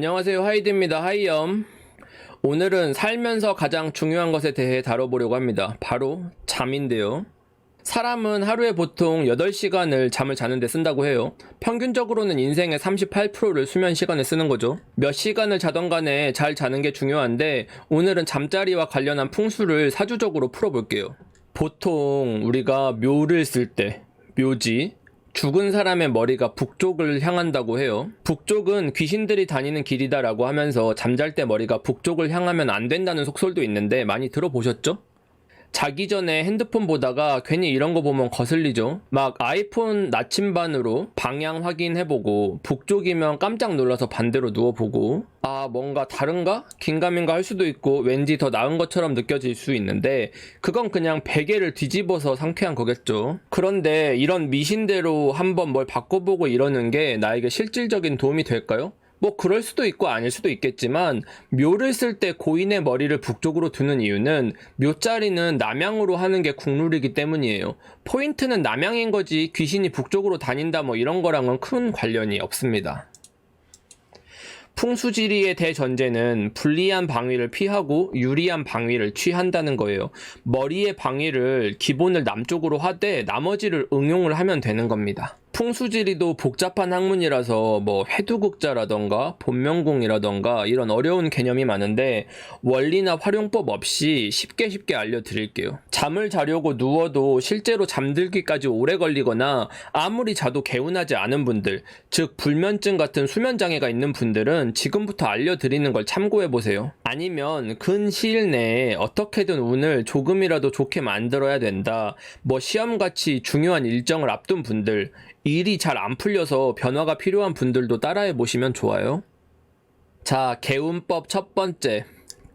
안녕하세요. 하이드입니다. 하이엄 오늘은 살면서 가장 중요한 것에 대해 다뤄보려고 합니다. 바로 잠인데요. 사람은 하루에 보통 8시간을 잠을 자는데 쓴다고 해요. 평균적으로는 인생의 38%를 수면 시간에 쓰는 거죠. 몇 시간을 자던 간에 잘 자는 게 중요한데 오늘은 잠자리와 관련한 풍수를 사주적으로 풀어볼게요. 보통 우리가 묘를 쓸 때 묘지 죽은 사람의 머리가 북쪽을 향한다고 해요. 북쪽은 귀신들이 다니는 길이다라고 하면서 잠잘 때 머리가 북쪽을 향하면 안 된다는 속설도 있는데 많이 들어보셨죠? 자기 전에 핸드폰 보다가 괜히 이런 거 보면 거슬리죠. 막 아이폰 나침반으로 방향 확인해보고 북쪽이면 깜짝 놀라서 반대로 누워보고 아 뭔가 다른가? 긴가민가 할 수도 있고 왠지 더 나은 것처럼 느껴질 수 있는데 그건 그냥 베개를 뒤집어서 상쾌한 거겠죠. 그런데 이런 미신대로 한번 뭘 바꿔보고 이러는 게 나에게 실질적인 도움이 될까요? 뭐 그럴 수도 있고 아닐 수도 있겠지만 묘를 쓸 때 고인의 머리를 북쪽으로 두는 이유는 묘자리는 남향으로 하는 게 국룰이기 때문이에요. 포인트는 남향인 거지 귀신이 북쪽으로 다닌다 뭐 이런 거랑은 큰 관련이 없습니다. 풍수지리의 대전제는 불리한 방위를 피하고 유리한 방위를 취한다는 거예요. 머리의 방위를 기본을 남쪽으로 하되 나머지를 응용을 하면 되는 겁니다. 풍수지리도 복잡한 학문이라서 뭐 해두국자라던가 본명공이라던가 이런 어려운 개념이 많은데 원리나 활용법 없이 쉽게 쉽게 알려드릴게요. 잠을 자려고 누워도 실제로 잠들기까지 오래 걸리거나 아무리 자도 개운하지 않은 분들, 즉 불면증 같은 수면 장애가 있는 분들은 지금부터 알려드리는 걸 참고해 보세요. 아니면 근 시일 내에 어떻게든 운을 조금이라도 좋게 만들어야 된다. 뭐 시험같이 중요한 일정을 앞둔 분들, 일이 잘 안 풀려서 변화가 필요한 분들도 따라해 보시면 좋아요. 자, 개운법 첫 번째.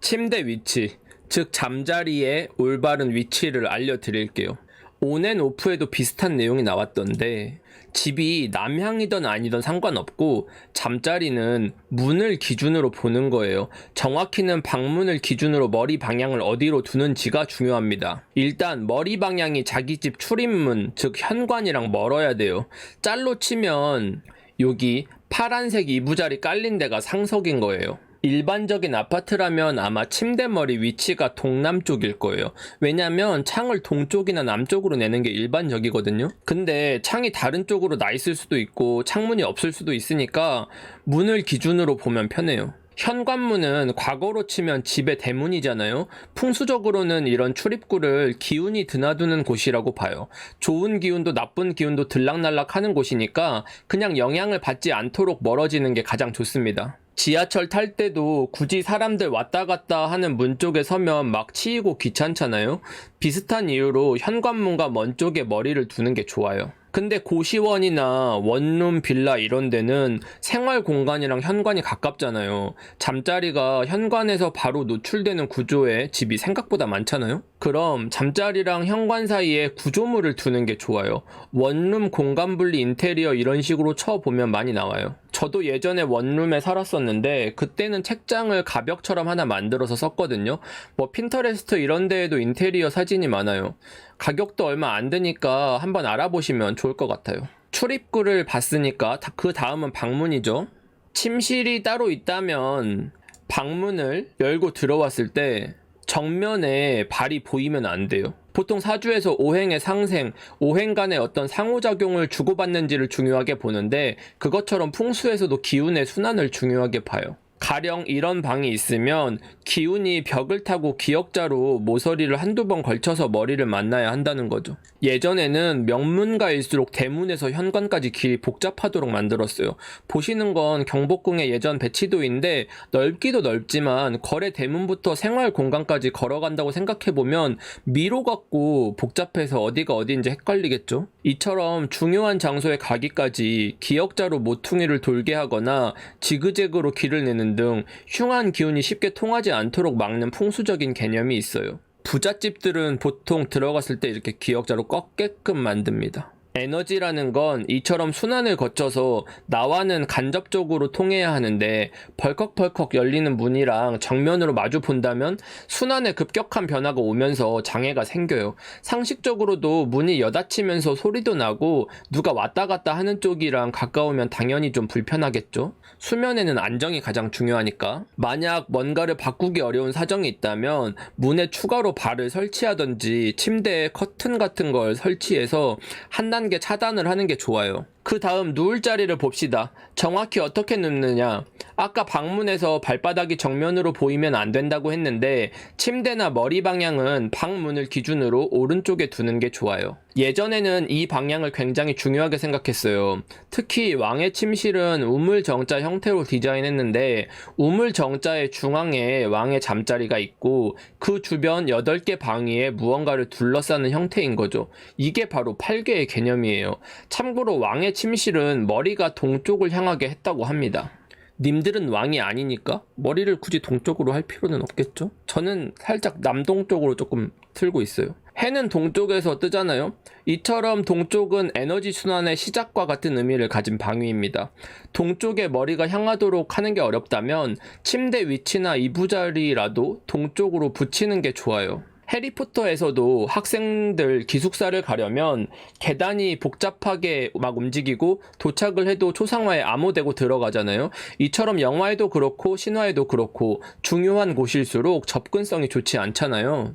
침대 위치, 즉 잠자리의 올바른 위치를 알려드릴게요. 온앤 오프에도 비슷한 내용이 나왔던데 집이 남향이든 아니든 상관없고 잠자리는 문을 기준으로 보는 거예요. 정확히는 방문을 기준으로 머리 방향을 어디로 두는지가 중요합니다. 일단 머리 방향이 자기 집 출입문 즉 현관이랑 멀어야 돼요. 짤로 치면 여기 파란색 이부자리 깔린 데가 상석인 거예요. 일반적인 아파트라면 아마 침대머리 위치가 동남쪽일 거예요. 왜냐면 창을 동쪽이나 남쪽으로 내는 게 일반적이거든요. 근데 창이 다른 쪽으로 나 있을 수도 있고 창문이 없을 수도 있으니까 문을 기준으로 보면 편해요. 현관문은 과거로 치면 집의 대문이잖아요. 풍수적으로는 이런 출입구를 기운이 드나드는 곳이라고 봐요. 좋은 기운도 나쁜 기운도 들락날락 하는 곳이니까 그냥 영향을 받지 않도록 멀어지는 게 가장 좋습니다. 지하철 탈 때도 굳이 사람들 왔다 갔다 하는 문 쪽에 서면 막 치이고 귀찮잖아요. 비슷한 이유로 현관문과 먼 쪽에 머리를 두는 게 좋아요. 근데 고시원이나 원룸 빌라 이런 데는 생활 공간이랑 현관이 가깝잖아요. 잠자리가 현관에서 바로 노출되는 구조의 집이 생각보다 많잖아요. 그럼 잠자리랑 현관 사이에 구조물을 두는 게 좋아요. 원룸 공간 분리 인테리어 이런 식으로 쳐보면 많이 나와요. 저도 예전에 원룸에 살았었는데 그때는 책장을 가벽처럼 하나 만들어서 썼거든요. 뭐 핀터레스트 이런 데에도 인테리어 사진이 많아요. 가격도 얼마 안 드니까 한번 알아보시면 좋을 것 같아요. 출입구를 봤으니까 그 다음은 방문이죠. 침실이 따로 있다면 방문을 열고 들어왔을 때 정면에 발이 보이면 안 돼요. 보통 사주에서 오행의 상생, 오행 간의 어떤 상호작용을 주고받는지를 중요하게 보는데 그것처럼 풍수에서도 기운의 순환을 중요하게 봐요. 가령 이런 방이 있으면 기운이 벽을 타고 기역자로 모서리를 한두 번 걸쳐서 머리를 만나야 한다는 거죠. 예전에는 명문가일수록 대문에서 현관까지 길이 복잡하도록 만들었어요. 보시는 건 경복궁의 예전 배치도인데 넓기도 넓지만 거래 대문부터 생활 공간까지 걸어간다고 생각해보면 미로 같고 복잡해서 어디가 어디인지 헷갈리겠죠? 이처럼 중요한 장소에 가기까지 기역자로 모퉁이를 돌게 하거나 지그재그로 길을 내는 등 흉한 기운이 쉽게 통하지 않도록 막는 풍수적인 개념이 있어요. 부잣집들은 보통 들어갔을 때 이렇게 기역자로 꺾게끔 만듭니다. 에너지라는 건 이처럼 순환을 거쳐서 나와는 간접적으로 통해야 하는데 벌컥벌컥 열리는 문이랑 정면으로 마주 본다면 순환에 급격한 변화가 오면서 장애가 생겨요. 상식적으로도 문이 여닫히면서 소리도 나고 누가 왔다 갔다 하는 쪽이랑 가까우면 당연히 좀 불편하겠죠. 수면에는 안정이 가장 중요하니까. 만약 뭔가를 바꾸기 어려운 사정이 있다면 문에 추가로 발을 설치하던지 침대에 커튼 같은 걸 설치해서 한 단계 차단을 하는 게 좋아요. 그 다음 누울 자리를 봅시다. 정확히 어떻게 눕느냐. 아까 방문에서 발바닥이 정면으로 보이면 안 된다고 했는데 침대나 머리 방향은 방문을 기준으로 오른쪽에 두는 게 좋아요. 예전에는 이 방향을 굉장히 중요하게 생각했어요. 특히 왕의 침실은 우물 정자 형태로 디자인했는데 우물 정자의 중앙에 왕의 잠자리가 있고 그 주변 8개 방위에 무언가를 둘러싸는 형태인 거죠. 이게 바로 8개의 개념이에요. 참고로 왕의 침실은 머리가 동쪽을 향하게 했다고 합니다. 님들은 왕이 아니니까 머리를 굳이 동쪽으로 할 필요는 없겠죠? 저는 살짝 남동쪽으로 조금 틀고 있어요. 해는 동쪽에서 뜨잖아요. 이처럼 동쪽은 에너지 순환의 시작과 같은 의미를 가진 방위입니다. 동쪽에 머리가 향하도록 하는 게 어렵다면 침대 위치나 이부자리라도 동쪽으로 붙이는 게 좋아요. 해리포터에서도 학생들 기숙사를 가려면 계단이 복잡하게 막 움직이고 도착을 해도 초상화에 암호되고 들어가잖아요. 이처럼 영화에도 그렇고 신화에도 그렇고 중요한 곳일수록 접근성이 좋지 않잖아요.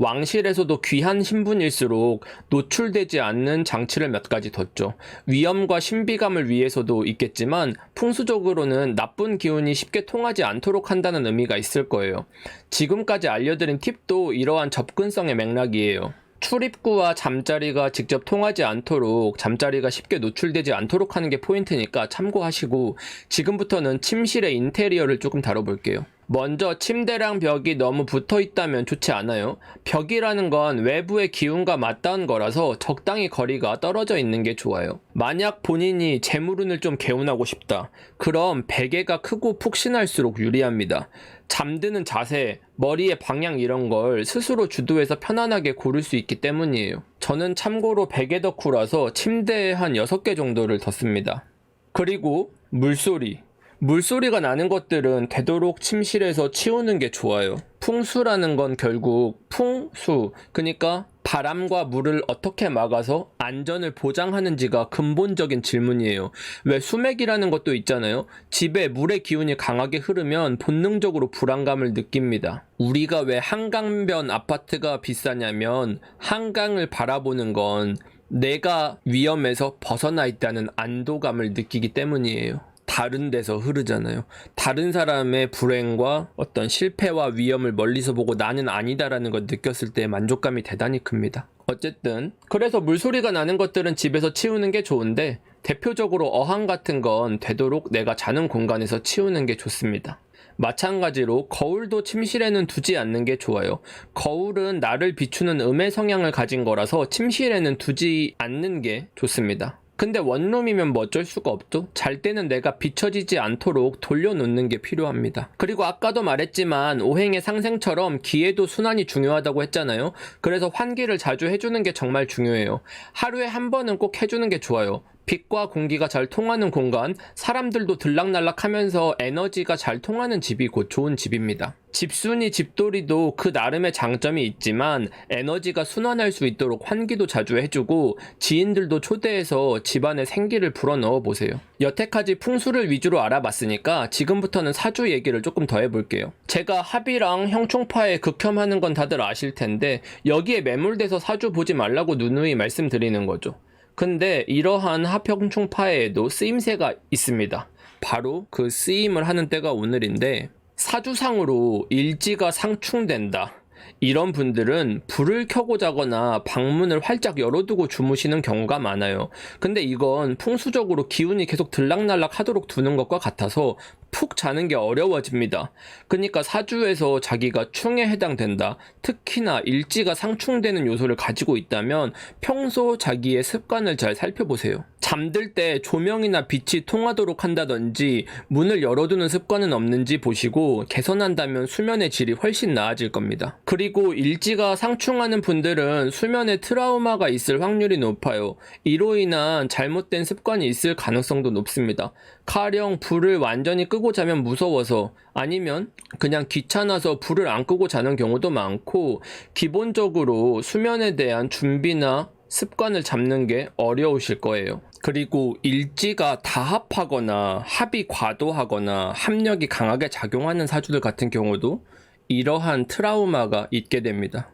왕실에서도 귀한 신분일수록 노출되지 않는 장치를 몇 가지 뒀죠. 위험과 신비감을 위해서도 있겠지만 풍수적으로는 나쁜 기운이 쉽게 통하지 않도록 한다는 의미가 있을 거예요. 지금까지 알려드린 팁도 이러한 접근성의 맥락이에요. 출입구와 잠자리가 직접 통하지 않도록 잠자리가 쉽게 노출되지 않도록 하는 게 포인트니까 참고하시고 지금부터는 침실의 인테리어를 조금 다뤄볼게요. 먼저 침대랑 벽이 너무 붙어 있다면 좋지 않아요. 벽이라는 건 외부의 기운과 맞닿은 거라서 적당히 거리가 떨어져 있는 게 좋아요. 만약 본인이 재물운을 좀 개운하고 싶다. 그럼 베개가 크고 푹신할수록 유리합니다. 잠드는 자세, 머리의 방향 이런 걸 스스로 주도해서 편안하게 고를 수 있기 때문이에요. 저는 참고로 베개 덕후라서 침대에 한 6개 정도를 뒀습니다. 그리고 물소리. 물소리가 나는 것들은 되도록 침실에서 치우는 게 좋아요. 풍수라는 건 결국 풍수, 그러니까 바람과 물을 어떻게 막아서 안전을 보장하는지가 근본적인 질문이에요. 왜 수맥이라는 것도 있잖아요. 집에 물의 기운이 강하게 흐르면 본능적으로 불안감을 느낍니다. 우리가 왜 한강변 아파트가 비싸냐면 한강을 바라보는 건 내가 위험에서 벗어나 있다는 안도감을 느끼기 때문이에요. 다른 데서 흐르잖아요. 다른 사람의 불행과 어떤 실패와 위험을 멀리서 보고 나는 아니다라는 걸 느꼈을 때 만족감이 대단히 큽니다. 어쨌든 그래서 물소리가 나는 것들은 집에서 치우는 게 좋은데 대표적으로 어항 같은 건 되도록 내가 자는 공간에서 치우는 게 좋습니다. 마찬가지로 거울도 침실에는 두지 않는 게 좋아요. 거울은 나를 비추는 음의 성향을 가진 거라서 침실에는 두지 않는 게 좋습니다. 근데 원룸이면 뭐 어쩔 수가 없죠. 잘 때는 내가 비춰지지 않도록 돌려놓는 게 필요합니다. 그리고 아까도 말했지만 오행의 상생처럼 기회도 순환이 중요하다고 했잖아요. 그래서 환기를 자주 해주는 게 정말 중요해요. 하루에 한 번은 꼭 해주는 게 좋아요. 빛과 공기가 잘 통하는 공간, 사람들도 들락날락 하면서 에너지가 잘 통하는 집이 곧 좋은 집입니다. 집순이 집돌이도 그 나름의 장점이 있지만 에너지가 순환할 수 있도록 환기도 자주 해주고 지인들도 초대해서 집안에 생기를 불어넣어 보세요. 여태까지 풍수를 위주로 알아봤으니까 지금부터는 사주 얘기를 조금 더 해볼게요. 제가 합이랑 형총파에 극혐하는 건 다들 아실 텐데 여기에 매몰돼서 사주 보지 말라고 누누이 말씀드리는 거죠. 근데 이러한 합형충파에도 쓰임새가 있습니다. 바로 그 쓰임을 하는 때가 오늘인데 사주상으로 일지가 상충된다. 이런 분들은 불을 켜고 자거나 방문을 활짝 열어두고 주무시는 경우가 많아요. 근데 이건 풍수적으로 기운이 계속 들락날락 하도록 두는 것과 같아서 푹 자는 게 어려워집니다. 그러니까 사주에서 자기가 충에 해당된다. 특히나 일지가 상충되는 요소를 가지고 있다면 평소 자기의 습관을 잘 살펴보세요. 잠들 때 조명이나 빛이 통하도록 한다든지 문을 열어두는 습관은 없는지 보시고 개선한다면 수면의 질이 훨씬 나아질 겁니다. 그리고 일지가 상충하는 분들은 수면에 트라우마가 있을 확률이 높아요. 이로 인한 잘못된 습관이 있을 가능성도 높습니다. 가령 불을 완전히 끄고 자면 무서워서 아니면 그냥 귀찮아서 불을 안 끄고 자는 경우도 많고 기본적으로 수면에 대한 준비나 습관을 잡는 게 어려우실 거예요. 그리고 일지가 다합하거나 합이 과도하거나 합력이 강하게 작용하는 사주들 같은 경우도 이러한 트라우마가 있게 됩니다.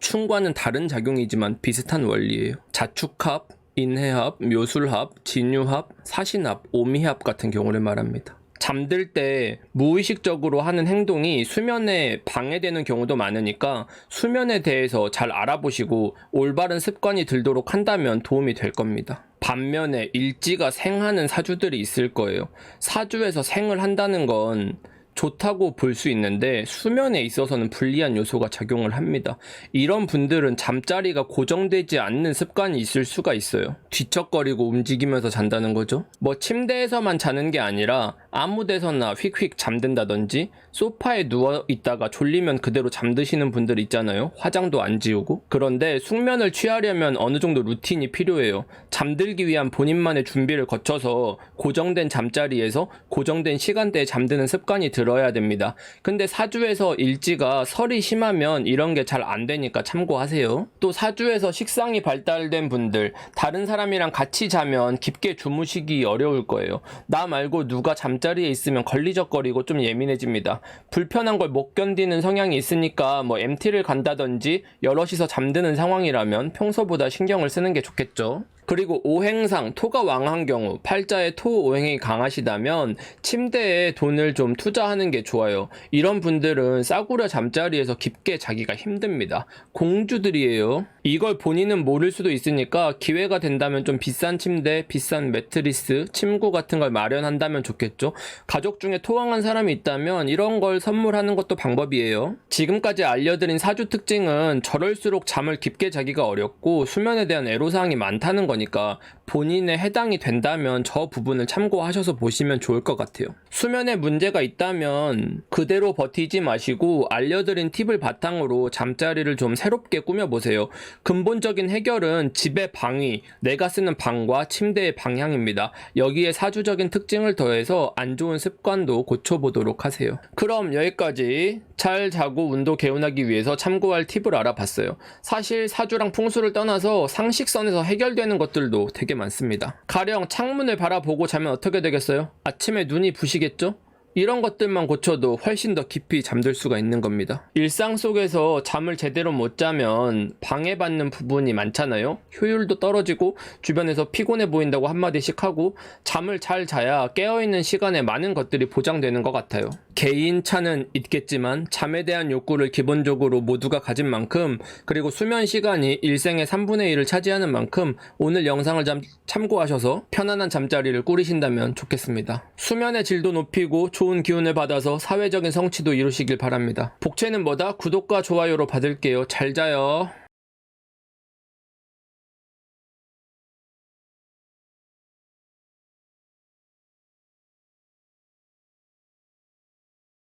춤과는 다른 작용이지만 비슷한 원리예요. 자축합, 인해합, 묘술합, 진유합, 사신합, 오미합 같은 경우를 말합니다. 잠들 때 무의식적으로 하는 행동이 수면에 방해되는 경우도 많으니까 수면에 대해서 잘 알아보시고 올바른 습관이 들도록 한다면 도움이 될 겁니다. 반면에 일지가 생하는 사주들이 있을 거예요. 사주에서 생을 한다는 건 좋다고 볼 수 있는데 수면에 있어서는 불리한 요소가 작용을 합니다. 이런 분들은 잠자리가 고정되지 않는 습관이 있을 수가 있어요. 뒤척거리고 움직이면서 잔다는 거죠. 뭐 침대에서만 자는 게 아니라 아무 데서나 휙휙 잠든다든지 소파에 누워 있다가 졸리면 그대로 잠드시는 분들 있잖아요. 화장도 안 지우고. 그런데 숙면을 취하려면 어느 정도 루틴이 필요해요. 잠들기 위한 본인만의 준비를 거쳐서 고정된 잠자리에서 고정된 시간대에 잠드는 습관이 들 어야 됩니다. 근데 사주에서 일지가 설이 심하면 이런 게 잘 안 되니까 참고하세요. 또 사주에서 식상이 발달된 분들, 다른 사람이랑 같이 자면 깊게 주무시기 어려울 거예요. 나 말고 누가 잠자리에 있으면 걸리적거리고 좀 예민해집니다. 불편한 걸 못 견디는 성향이 있으니까 뭐 MT를 간다든지 여럿이서 잠드는 상황이라면 평소보다 신경을 쓰는 게 좋겠죠. 그리고 오행상 토가 왕한 경우 팔자에 토 오행이 강하시다면 침대에 돈을 좀 투자하는 게 좋아요. 이런 분들은 싸구려 잠자리에서 깊게 자기가 힘듭니다. 공주들이에요. 이걸 본인은 모를 수도 있으니까 기회가 된다면 좀 비싼 침대, 비싼 매트리스, 침구 같은 걸 마련한다면 좋겠죠. 가족 중에 토왕한 사람이 있다면 이런 걸 선물하는 것도 방법이에요. 지금까지 알려드린 사주 특징은 저럴수록 잠을 깊게 자기가 어렵고 수면에 대한 애로사항이 많다는 거니까 본인에 해당이 된다면 저 부분을 참고하셔서 보시면 좋을 것 같아요. 수면에 문제가 있다면 그대로 버티지 마시고 알려드린 팁을 바탕으로 잠자리를 좀 새롭게 꾸며보세요. 근본적인 해결은 집의 방위, 내가 쓰는 방과 침대의 방향입니다. 여기에 사주적인 특징을 더해서 안 좋은 습관도 고쳐보도록 하세요. 그럼 여기까지 잘 자고 운도 개운하기 위해서 참고할 팁을 알아봤어요. 사실 사주랑 풍수를 떠나서 상식선에서 해결되는 것들도 되게 많습니다. 가령 창문을 바라보고 자면 어떻게 되겠어요? 아침에 눈이 부시겠죠? 이런 것들만 고쳐도 훨씬 더 깊이 잠들 수가 있는 겁니다. 일상 속에서 잠을 제대로 못 자면 방해받는 부분이 많잖아요. 효율도 떨어지고 주변에서 피곤해 보인다고 한마디씩 하고 잠을 잘 자야 깨어있는 시간에 많은 것들이 보장되는 것 같아요. 개인 차는 있겠지만 잠에 대한 욕구를 기본적으로 모두가 가진 만큼 그리고 수면 시간이 일생의 3분의 1을 차지하는 만큼 오늘 영상을 좀 참고하셔서 편안한 잠자리를 꾸리신다면 좋겠습니다. 수면의 질도 높이고 좋은 기운을 받아서 사회적인 성취도 이루시길 바랍니다. 복채는 뭐다? 구독과 좋아요로 받을게요. 잘 자요.